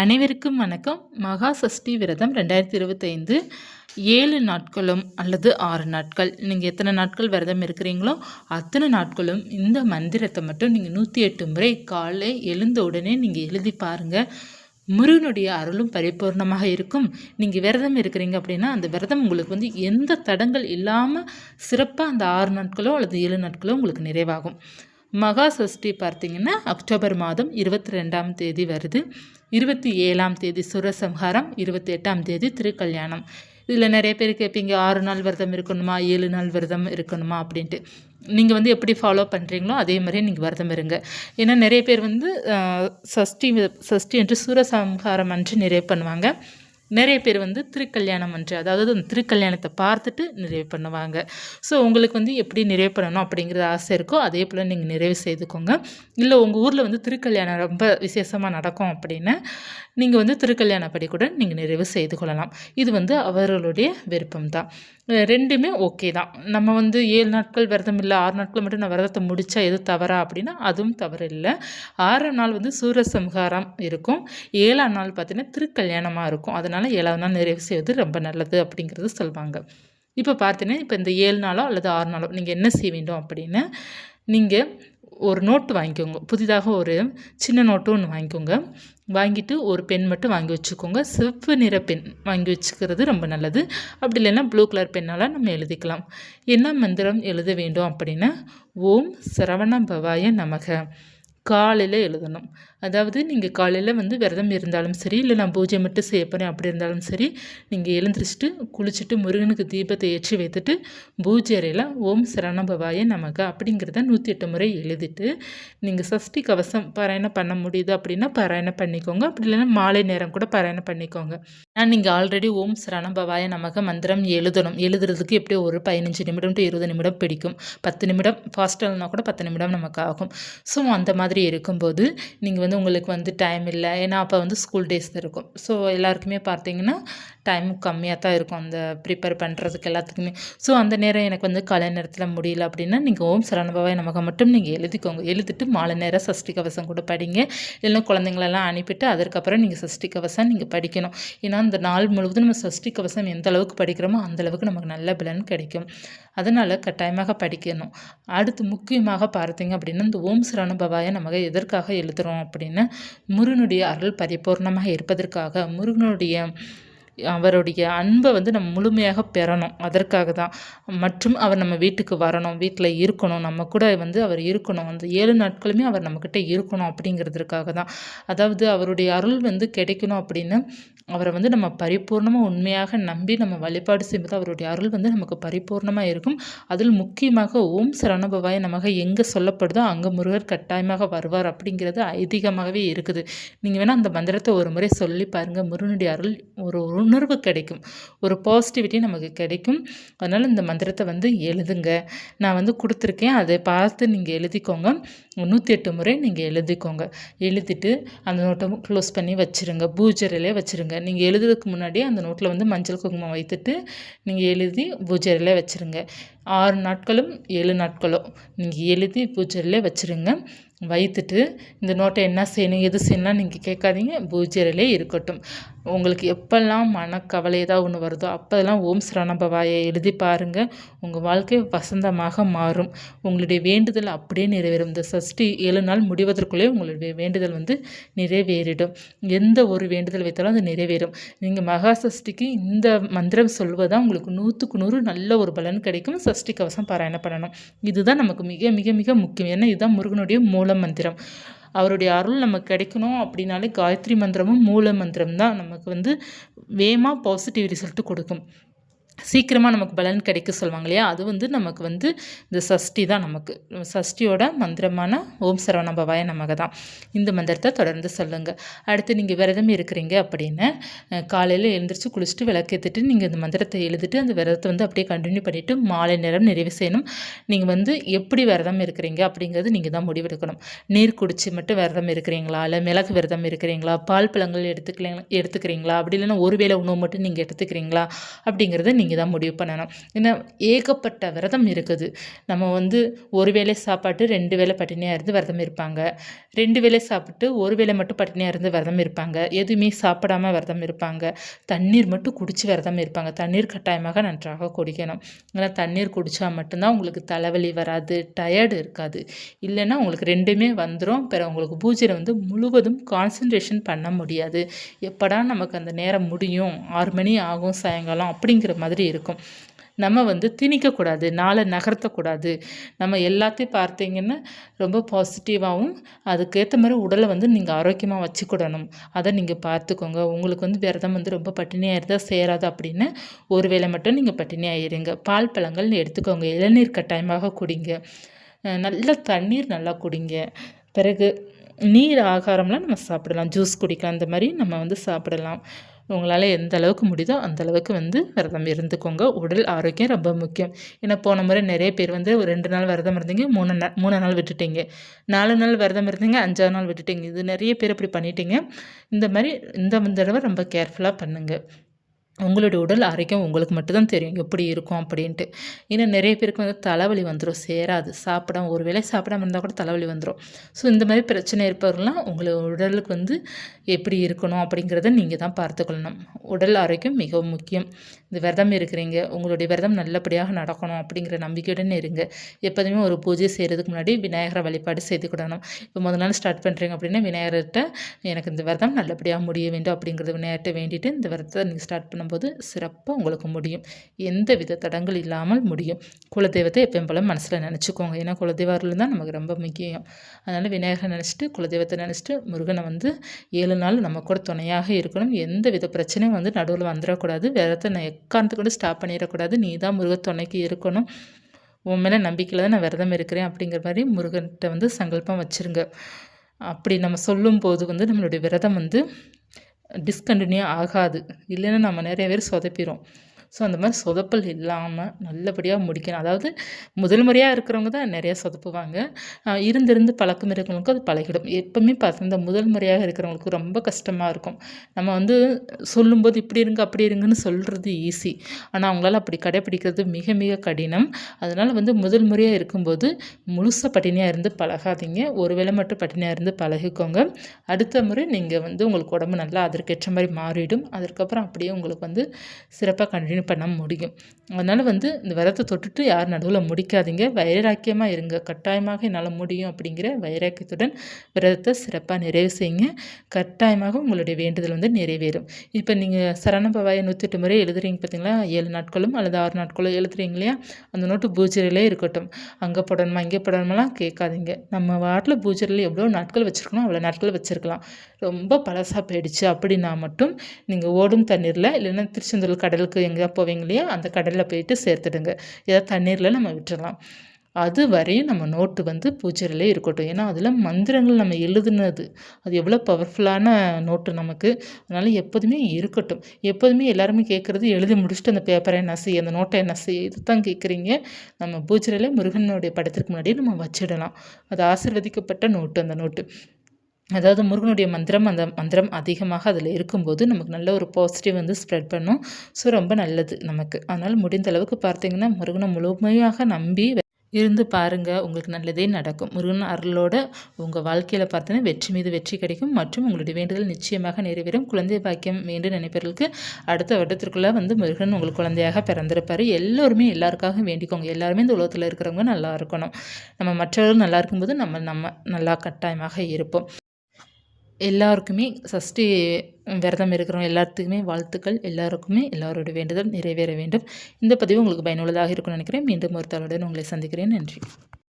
அனைவருக்கும் வணக்கம். மகா சஷ்டி விரதம் ரெண்டாயிரத்தி இருபத்தைந்து. ஏழு நாட்களும் அல்லது ஆறு நாட்கள். நீங்கள் எத்தனை நாட்கள் விரதம் இருக்கிறீங்களோ அத்தனை நாட்களும் இந்த மந்திரத்தை மட்டும் நீங்கள் நூற்றி எட்டு முறை காலை எழுந்த உடனே நீங்கள் எழுதி பாருங்கள் முருகனுடைய அருளும் பரிபூர்ணமாக இருக்கும். நீங்கள் விரதம் இருக்கிறீங்க அப்படின்னா அந்த விரதம் உங்களுக்கு வந்து எந்த தடங்கள் இல்லாமல் சிறப்பாக அந்த ஆறு நாட்களோ அல்லது ஏழு நாட்களோ உங்களுக்கு நிறைவாகும். மகா சஷ்டி பார்த்திங்கன்னா அக்டோபர் மாதம் இருபத்தி ரெண்டாம் தேதி வருது. இருபத்தி ஏழாம் தேதி சுரசம்ஹாரம் இருபத்தி எட்டாம் தேதி திருக்கல்யாணம். இதில் நிறைய பேர் கேட்பீங்க ஆறு நாள் விரதம் இருக்கணுமா ஏழு நாள் விரதம் இருக்கணுமா அப்படின்ட்டு. நீங்கள் வந்து எப்படி ஃபாலோ பண்ணுறீங்களோ அதே மாதிரியே நீங்கள் விரதம் இருங்க. ஏன்னா நிறைய பேர் வந்து சஷ்டி சஷ்டி என்று சூரசம்ஹாரம் அன்று நிறைய பண்ணுவாங்க. நிறைய பேர் வந்து திருக்கல்யாணம் அன்று அதாவது அந்த திருக்கல்யாணத்தை பார்த்துட்டு நிறைவு பண்ணுவாங்க. ஸோ உங்களுக்கு வந்து எப்படி நிறைவு பண்ணணும் அப்படிங்கிறது ஆசை இருக்கோ அதே போல் நீங்கள் நிறைவு செய்துக்கோங்க. இல்லை உங்கள் ஊரில் வந்து திருக்கல்யாணம் ரொம்ப விசேஷமாக நடக்கும் அப்படின்னு நீங்கள் வந்து திருக்கல்யாணப்படி கூட நீங்கள் நிறைவு செய்து கொள்ளலாம். இது வந்து அவர்களுடைய விருப்பம் தான். ரெண்டுமே ஓகே தான். நம்ம வந்து ஏழு நாட்கள் விரதம் இல்லை ஆறு நாட்கள் மட்டும் நான் விரதத்தை முடித்தா எது தவறா அப்படின்னா அதுவும் தவறு இல்லை. ஆறாம் நாள் வந்து சூரசம்ஹாரம் இருக்கும். ஏழாம் நாள் பார்த்திங்கன்னா திருக்கல்யாணமாக இருக்கும். அதனால் ஏழாவது நாள் நிறைவு செய்வது ரொம்ப நல்லது அப்படிங்கிறது சொல்லுவாங்க இப்போ பார்த்தீங்கன்னா இப்போ இந்த ஏழு நாளோ அல்லது ஆறு நாளோ நீங்கள் என்ன செய்ய வேண்டும் அப்படின்னு நீங்கள் ஒரு நோட்டு வாங்கிக்கோங்க. புதிதாக ஒரு சின்ன நோட்டு ஒன்று வாங்கிக்கோங்க. வாங்கிட்டு ஒரு பென் மட்டும் வாங்கி வச்சுக்கோங்க. சிவப்பு நிற பென் வாங்கி வச்சுக்கிறது ரொம்ப நல்லது. அப்படி இல்லைன்னா ப்ளூ கலர் பென்னால் நம்ம எழுதிக்கலாம். என்ன மந்திரம் எழுத வேண்டும் அப்படின்னா ஓம் சரவண பவாய நமக. காலையில் எழுதணும். அதாவது நீங்கள் காலையில் வந்து விரதம் இருந்தாலும் சரி இல்லை நான் பூஜை மட்டும் செய்ய போகிறேன் அப்படி இருந்தாலும் சரி நீங்கள் எழுந்திரிச்சிட்டு குளிச்சுட்டு முருகனுக்கு தீபத்தை ஏற்றி வைத்துட்டு பூஜை அறையில் ஓம் சரணபவாய நமக்கு அப்படிங்கிறத நூற்றி எட்டு முறை எழுதிட்டு நீங்கள் சஷ்டி கவசம் பாராயணம் பண்ண முடியுது அப்படின்னா பாராயணம் பண்ணிக்கோங்க. அப்படி இல்லைன்னா மாலை நேரம் கூட பாராயணம் பண்ணிக்கோங்க. நான் நீங்கள் ஆல்ரெடி ஓம் சரணபவாய நமக மந்திரம் எழுதணும். எழுதுறதுக்கு எப்படியோ ஒரு பதினஞ்சு நிமிடம் டு இருபது நிமிடம் பிடிக்கும். பத்து நிமிடம் ஃபாஸ்ட்டாக கூட பத்து நிமிடம் நமக்கு ஆகும். ஸோ அந்த மாதிரி இருக்கும்போது நீங்கள் வந்து வந்து உங்களுக்கு வந்து டைம் இல்லை. ஏன்னா அப்போ வந்து ஸ்கூல் டேஸ் இருக்கும். ஸோ எல்லாருக்குமே பார்த்தீங்கன்னா டைம் கம்மியாக தான் இருக்கும். அந்த ப்ரிப்பேர் பண்ணுறதுக்கு எல்லாத்துக்குமே. ஸோ அந்த நேரம் எனக்கு வந்து காலை நேரத்தில் முடியல அப்படின்னா நீங்கள் ஓம் சரணபவாய் நமக்கு மட்டும் நீங்கள் எழுதிக்கோங்க. எழுதிட்டு மாலை நேரம் சஷ்டி கவசம் கூட படிங்க. இல்லைன்னா குழந்தைங்களெல்லாம் அனுப்பிட்டு அதற்கப்புறம் நீங்கள் சஷ்டி கவசம் நீங்கள் படிக்கணும். ஏன்னா அந்த நாள் முழுவதும் நம்ம சஷ்டி கவசம் எந்த அளவுக்கு படிக்கிறோமோ அந்தளவுக்கு நமக்கு நல்ல பலன் கிடைக்கும். அதனால் கட்டாயமாக படிக்கணும். அடுத்து முக்கியமாக பார்த்தீங்க அப்படின்னா இந்த ஓம் சரணபவாயை நமக்கு எதற்காக எழுதுகிறோம் அப்படின்னா முருகனுடைய அருள் பரிபூர்ணமாக இருப்பதற்காக முருகனுடைய அவருடைய அன்பை வந்து நம்ம முழுமையாக பெறணும். அதற்காக தான் மற்றும் அவர் நம்ம வீட்டுக்கு வரணும். வீட்டில் இருக்கணும். நம்ம கூட வந்து அவர் இருக்கணும். அந்த ஏழு நாட்களுமே அவர் நம்மக்கிட்ட இருக்கணும் அப்படிங்கிறதுக்காக தான் அதாவது அவருடைய அருள் வந்து கிடைக்கணும் அப்படின்னு அவரை வந்து நம்ம பரிபூர்ணமாக உண்மையாக நம்பி நம்ம வழிபாடு செய்யும்போது அவருடைய அருள் வந்து நமக்கு பரிபூர்ணமாக இருக்கும். அதில் முக்கியமாக ஓம் சரணபவாய் நமக்கு எங்கே சொல்லப்படுதோ அங்கே முருகர் கட்டாயமாக வருவார் அப்படிங்கிறது ஐதீகமாகவே இருக்குது. நீங்கள் வேணால் அந்த மந்திரத்தை ஒரு முறை சொல்லி பாருங்கள் முருகனுடைய அருள் ஒரு உணர்வு கிடைக்கும். ஒரு பாசிட்டிவிட்டி நமக்கு கிடைக்கும். அதனால் இந்த மந்திரத்தை வந்து எழுதுங்க. நான் வந்து கொடுத்துருக்கேன். அதை பார்த்து நீங்கள் எழுதிக்கோங்க. நூற்றி எட்டு முறை நீங்கள் எழுதிக்கோங்க. எழுதிட்டு அந்த நோட்டை க்ளோஸ் பண்ணி வச்சுருங்க. பூஜரையிலே வச்சுருங்க. நீங்கள் எழுதுறதுக்கு முன்னாடியே அந்த நோட்டில் வந்து மஞ்சள் குங்குமம் வைத்துட்டு நீங்கள் எழுதி பூஜரையிலே வச்சுருங்க. ஆறு நாட்களும் ஏழு நாட்களோ நீங்கள் எழுதி பூஜையிலே வச்சுருங்க. வைத்துட்டு இந்த நோட்டை என்ன செய்யணும் எது செய்யணும்னா நீங்கள் கேட்காதீங்க. பூஜையிலே இருக்கட்டும். உங்களுக்கு எப்பெல்லாம் மனக்கவலை ஏதாவது ஒன்று வருதோ அப்போதெல்லாம் ஓம் சரணபவாயை எழுதி பாருங்கள் உங்கள் வாழ்க்கை வசந்தமாக மாறும். உங்களுடைய வேண்டுதல் அப்படியே நிறைவேறும். இந்த சஷ்டி ஏழு நாள் முடிவதற்குள்ளே உங்களுடைய வேண்டுதல் வந்து நிறைவேறிடும். எந்த ஒரு வேண்டுதல் வைத்தாலும் அது நிறைவேறும். நீங்கள் மகா சஷ்டிக்கு இந்த மந்திரம் சொல்வதான் உங்களுக்கு நூற்றுக்கு நூறு நல்ல ஒரு பலன் கிடைக்கும். சஷ்டி கவசம் பாராயணம் பண்ணணும். இதுதான் நமக்கு மிக மிக மிக முக்கியம். ஏன்னா இதுதான் முருகனுடைய மூல மந்திரம் அவருடைய அருள் நமக்கு கிடைக்கணும் அப்படின்னாலே காயத்ரி மந்திரமும் மூல மந்திரம் தான் நமக்கு வந்து வேகமாக பாசிட்டிவ் ரிசல்ட்டு கொடுக்கும். சீக்கிரமாக நமக்கு பலன் கிடைக்க சொல்லுவாங்க இல்லையா? அது வந்து நமக்கு வந்து இந்த சஷ்டி தான் நமக்கு. சஷ்டியோட மந்திரமான ஓம் சரவணபவாய நமக்கு தான். இந்த மந்திரத்தை தொடர்ந்து சொல்லுங்கள் அடுத்து நீங்கள் விரதம் இருக்கிறீங்க அப்படின்னு காலையில் எழுந்திரிச்சு குளிச்சுட்டு விளக்கேற்றிட்டு நீங்கள் இந்த மந்திரத்தை எழுதிட்டு அந்த விரதத்தை வந்து அப்படியே கண்டினியூ பண்ணிவிட்டு மாலை நேரம் நிறைவு செய்யணும். நீங்கள் வந்து எப்படி விரதம் இருக்கிறீங்க அப்படிங்கிறது நீங்கள் தான் முடிவெடுக்கணும். நீர் குடிச்சு மட்டும் விரதம் இருக்கிறீங்களா? இல்லை மிளகு விரதம் இருக்கிறீங்களா? பால் பழங்கள் எடுத்துக்கலாம் எடுத்துக்கிறீங்களா? அப்படி இல்லைன்னா ஒரு வேளை உணவு மட்டும் நீங்கள் எடுத்துக்கிறீங்களா? அப்படிங்கிறத நீங்கள் தான் முடிவு பண்ணணும். ஏன்னா ஏகப்பட்ட விரதம் இருக்குது. நம்ம வந்து ஒரு வேளை சாப்பாட்டு ரெண்டு வேளை பட்டினியாக இருந்து விரதம் இருப்பாங்க. ரெண்டு வேளை சாப்பிட்டு ஒரு வேளை மட்டும் பட்டினியாக இருந்து விரதம் இருப்பாங்க. எதுவுமே சாப்பிடாம விரதம் இருப்பாங்க. தண்ணீர் மட்டும் குடித்து விரதம் இருப்பாங்க. தண்ணீர் கட்டாயமாக நன்றாக குடிக்கணும். ஏன்னா தண்ணீர் குடித்தா மட்டும்தான் உங்களுக்கு தலைவலி வராது டயர்டு இருக்காது. இல்லைன்னா உங்களுக்கு ரெண்டுமே வந்துடும் பிற உங்களுக்கு பூஜையில் வந்து முழுவதும் கான்சன்ட்ரேஷன் பண்ண முடியாது. எப்படா நமக்கு அந்த நேரம் முடியும்? ஆறு மணி ஆகும் சாயங்காலம் அப்படிங்கிற மாதிரி மாதிரி இருக்கும். நம்ம வந்து திணிக்கக்கூடாது நாளை நகர்த்தக்கூடாது. நம்ம எல்லாத்தையும் பார்த்தீங்கன்னா ரொம்ப பாசிட்டிவாகவும் அதுக்கேற்ற மாதிரி உடலை வந்து நீங்கள் ஆரோக்கியமாக வச்சுக்கிடணும். அதை நீங்கள் பார்த்துக்கோங்க. உங்களுக்கு வந்து விரதம் வந்து ரொம்ப பட்டினியாக இருந்தால் சேராது அப்படின்னு ஒரு வேளை மட்டும் நீங்கள் பட்டினியாக இருங்க பால் பழங்கள் எடுத்துக்கோங்க. இளநீர் கட்டாயமாக குடிங்க. நல்ல தண்ணீர் நல்லா குடிங்க. பிறகு நீர் ஆகாரம்லாம் நம்ம சாப்பிடலாம். ஜூஸ் குடிக்கலாம். அந்த மாதிரி நம்ம வந்து சாப்பிடலாம். உங்களால் எந்த அளவுக்கு முடியுதோ அந்த அளவுக்கு வந்து விரதம் இருந்துக்கோங்க. உடல் ஆரோக்கியம் ரொம்ப முக்கியம். ஏன்னா போன முறை நிறைய பேர் வந்து ஒரு ரெண்டு நாள் விரதம் இருந்தீங்க மூணு நாள் மூணு நாள் விட்டுட்டீங்க. நாலு நாள் விரதம் இருந்தீங்க அஞ்சாறு நாள் விட்டுட்டீங்க. இது நிறைய பேர் இப்படி பண்ணிட்டீங்க. இந்த மாதிரி இந்த தடவை ரொம்ப கேர்ஃபுல்லாக பண்ணுங்கள் உங்களுடைய உடல் ஆரோக்கியம் உங்களுக்கு மட்டும்தான் தெரியும். எப்படி இருக்கும் அப்படின்ட்டு. இன்னும் நிறைய பேருக்கு வந்து தலைவலி வந்துடும் சேராது. சாப்பிடாம ஒரு வேளை சாப்பிடாம இருந்தால் கூட தலைவலி வந்துடும் ஸோ இந்த மாதிரி பிரச்சனை இருப்பவர்கள்லாம் உங்களை உடலுக்கு வந்து எப்படி இருக்கணும் அப்படிங்கிறத நீங்கள் தான் பார்த்துக்கொள்ளணும். உடல் ஆரோக்கியம் மிகவும் முக்கியம். இந்த விரதம் இருக்கிறீங்க உங்களுடைய விரதம் நல்லபடியாக நடக்கணும் அப்படிங்கிற நம்பிக்கையுடன் இருங்க. எப்போதுமே ஒரு பூஜை செய்கிறதுக்கு முன்னாடி விநாயகரை வழிபாடு செய்து கொடுக்கணும் இப்போ முதல் நாள் ஸ்டார்ட் பண்ணுறீங்க அப்படின்னா விநாயகர்கிட்ட எனக்கு இந்த விரதம் நல்லபடியாக முடிய வேண்டும் அப்படிங்கிறத விநாயகர்கிட்ட வேண்டிட்டு இந்த விரதத்தை நீங்கள் ஸ்டார்ட் பண்ணும்போது சிறப்பாக உங்களுக்கு முடியும். எந்த வித தடங்கள் இல்லாமல் முடியும். குலதெய்வத்தை எப்பயும் போல மனசில் நினச்சிக்கோங்க. ஏன்னா குலதெய்வாரில் தான் நமக்கு ரொம்ப முக்கியம். அதனால் விநாயகரை நினச்சிட்டு குலதெய்வத்தை நினச்சிட்டு முருகனை வந்து ஏழு நாள் நம்ம கூட துணையாக இருக்கணும். எந்த வித பிரச்சனையும் வந்து நடுவில் வந்துடக்கூடாது. விரதத்தை நான் எக்காரணத்து கூட ஸ்டாப் பண்ணிடக்கூடாது. நீ தான் முருக துணைக்கு இருக்கணும். உன் மேலே நம்பிக்கையில் தான் நான் விரதம் இருக்கிறேன் அப்படிங்கிற மாதிரி முருகன்கிட்ட வந்து சங்கல்பம் வச்சுருங்க. அப்படி நம்ம சொல்லும்போது வந்து நம்மளுடைய விரதம் வந்து டிஸ்கண்டினியூ ஆகாது. இல்லைன்னா நம்ம நிறைய பேர் சொதப்பிடும் ஸோ அந்த மாதிரி சொதப்பல் இல்லாமல் நல்லபடியாக முடிக்கணும். அதாவது முதல் முறையாக இருக்கிறவங்க தான் நிறையா சொதப்புவாங்க. இருந்திருந்து பழக்கம் இருக்கிறவங்களுக்கு அது பழகிடும். எப்பவுமே பார்த்து இந்த முதல் முறையாக இருக்கிறவங்களுக்கு ரொம்ப கஷ்டமாக இருக்கும். நம்ம வந்து சொல்லும்போது இப்படி இருங்க அப்படி இருங்கன்னு சொல்கிறது ஈஸி ஆனால் அவங்களால அப்படி கடைப்பிடிக்கிறது மிக மிக கடினம். அதனால் வந்து முதல் முறையாக இருக்கும்போது முழுசாக பட்டினியாக இருந்து பழகாதீங்க. ஒரு வேளை மட்டும் பட்டினியாக இருந்து பழகிக்கோங்க. அடுத்த முறை நீங்கள் வந்து உங்களுக்கு உடம்பு நல்லா அதற்கேற்ற மாதிரி மாறிடும். அதற்கப்புறம் அப்படியே உங்களுக்கு வந்து சிறப்பாக கண்டினியூ கண்டினியூ பண்ண முடியும். அதனால் வந்து இந்த விரதத்தை தொட்டுட்டு யார் நடுவில் முடிக்காதீங்க. வைராக்கியமாக இருங்க. கட்டாயமாக என்னால் முடியும் அப்படிங்கிற வைராக்கியத்துடன் விரதத்தை சிறப்பாக நிறைவு செய்யுங்க. கட்டாயமாக உங்களுடைய வேண்டுதல் வந்து நிறைவேறும். இப்போ நீங்கள் சரணபவாய நூற்றி எட்டு முறை எழுதுறீங்க பார்த்தீங்களா ஏழு நாட்களும் அல்லது ஆறு நாட்களும் எழுதுறீங்க இல்லையா? அந்த நோட்டு பூஜையிலே இருக்கட்டும். அங்கே போடணுமா இங்கே போடணுமெல்லாம் கேட்காதீங்க. நம்ம வாட்டில் பூஜையில் எவ்வளோ நாட்கள் வச்சுருக்கணும் அவ்வளோ நாட்கள் வச்சுருக்கலாம். ரொம்ப பழசாக போயிடுச்சு அப்படின்னா மட்டும் நீங்கள் ஓடும் தண்ணீரில் இல்லைன்னா திருச்செந்தூர் கடலுக்கு எங்கே போவீங்க இல்லையா? அந்த கடலில் போயிட்டு சேர்த்துடுங்க. ஏதாவது தண்ணீரில் நம்ம விட்டுடலாம் அது வரையும் நம்ம நோட்டு வந்து பூச்சரிலே இருக்கட்டும். ஏன்னா அதில் மந்திரங்கள் நம்ம எழுதுனது. அது எவ்வளோ பவர்ஃபுல்லான நோட்டு நமக்கு. அதனால் எப்போதுமே இருக்கட்டும். எப்போதுமே எல்லாருமே கேட்குறது எழுதி முடிச்சுட்டு அந்த பேப்பரை என்ன செய்ய அந்த நோட்டை என்ன செய்ய இது தான் கேட்குறீங்க. நம்ம பூச்சரிலே முருகனுடைய படத்திற்கு முன்னாடியே நம்ம வச்சிடலாம். அது ஆசிர்வதிக்கப்பட்ட நோட்டு அந்த நோட்டு. அதாவது முருகனுடைய மந்திரம் அந்த மந்திரம் அதிகமாக அதில் இருக்கும்போது நமக்கு நல்ல ஒரு பாசிட்டிவ் வந்து ஸ்ப்ரெட் பண்ணும். ஸோ ரொம்ப நல்லது நமக்கு. அதனால் முடிந்த அளவுக்கு பார்த்தீங்கன்னா முருகனை முழுமையாக நம்பி இருந்து பாருங்கள் உங்களுக்கு நல்லதே நடக்கும். முருகன் அருளோட உங்கள் வாழ்க்கையில் பார்த்தீங்கன்னா வெற்றி மீது வெற்றி கிடைக்கும். மற்றும் உங்களுடைய வேண்டுதல் நிச்சயமாக நிறைவேறும். குழந்தை பாக்கியம் வேண்டும் நினைப்பவர்களுக்கு அடுத்த வருடத்திற்குள்ளே வந்து முருகன் உங்களுக்கு குழந்தையாக பிறந்திருப்பார். எல்லோருமே எல்லாருக்காக வேண்டிக்கோங்க. எல்லாருமே இந்த உலகத்தில் இருக்கிறவங்க நல்லா இருக்கணும். நம்ம மற்றவர்கள் நல்லா இருக்கும்போது நம்ம நம்ம நல்லா கட்டாயமாக இருப்போம். எல்லாருக்குமே சஷ்டி விரதம் இருக்கிறோம் எல்லாத்துக்குமே வாழ்த்துக்கள். எல்லாருக்குமே எல்லாரோட வேண்டுதல் நிறைவேற வேண்டும். இந்த பதிவு உங்களுக்கு பயனுள்ளதாக இருக்கும்னு நினைக்கிறேன். மீண்டும் ஒரு உங்களை சந்திக்கிறேன். நன்றி.